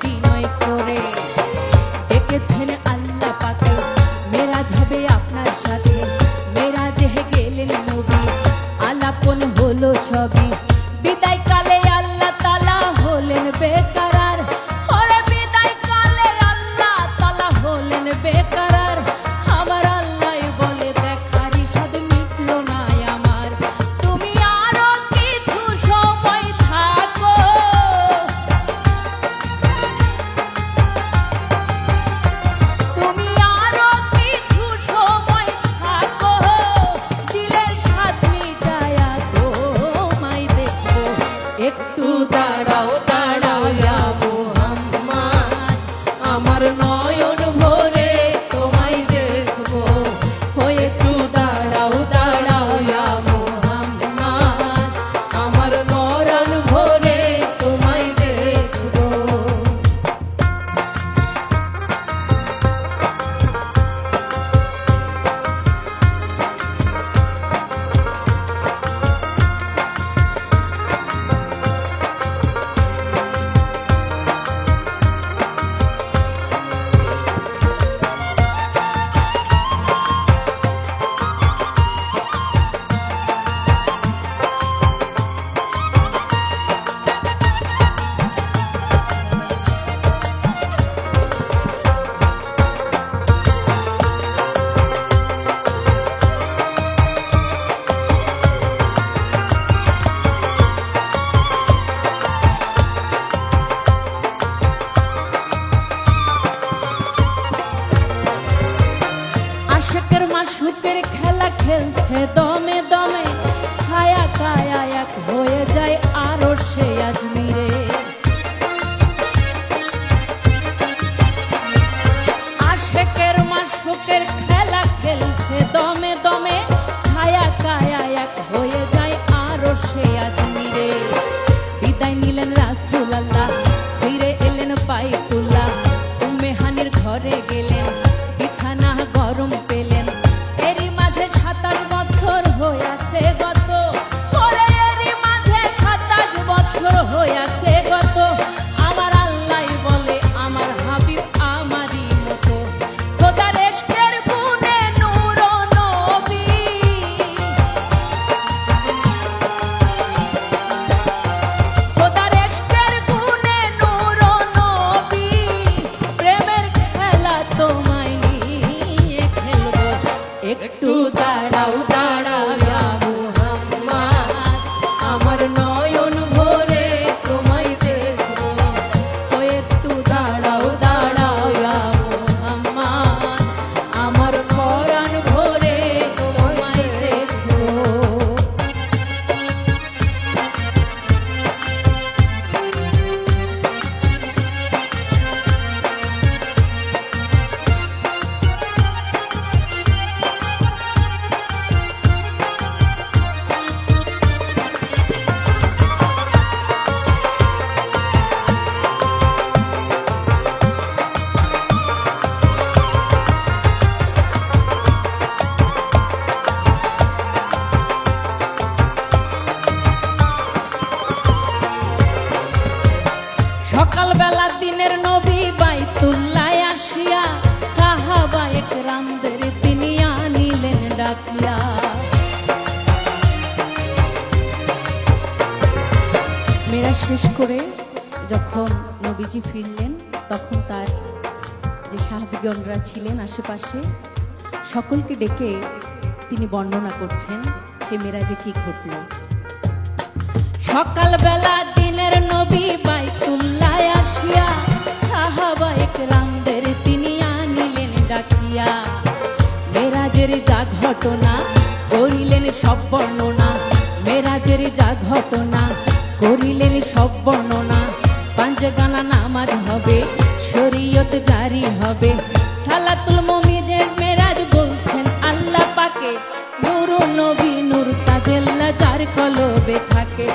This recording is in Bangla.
be Oh yeah. দাঁড়াও মেরা শেষ করে যখন নবীজি ফিরলেন, তখন তার যে সাহাবিগণরা ছিলেন আশেপাশে, সকলকে ডেকে তিনি বর্ণনা করছেন সে মেরাজে কি ঘটলো। সকালবেলা দিনের নবী বাইতুল্লায় আসিয়া সাহাবা একরামদের মেরাজের যা ঘটনা, করিলেন সব বর্ণনা। মেরাজের যা ঘটনা, করিলেন সব বর্ণনা। পাঞ্চগানা নামাজ হবে, শরীয়ত জারি হবে। সালাতুল মমিজের মেরাজ বলছেন আল্লাহ পাকে। নূর নবী নূর তাজেল্লা যার কলবে থাকে।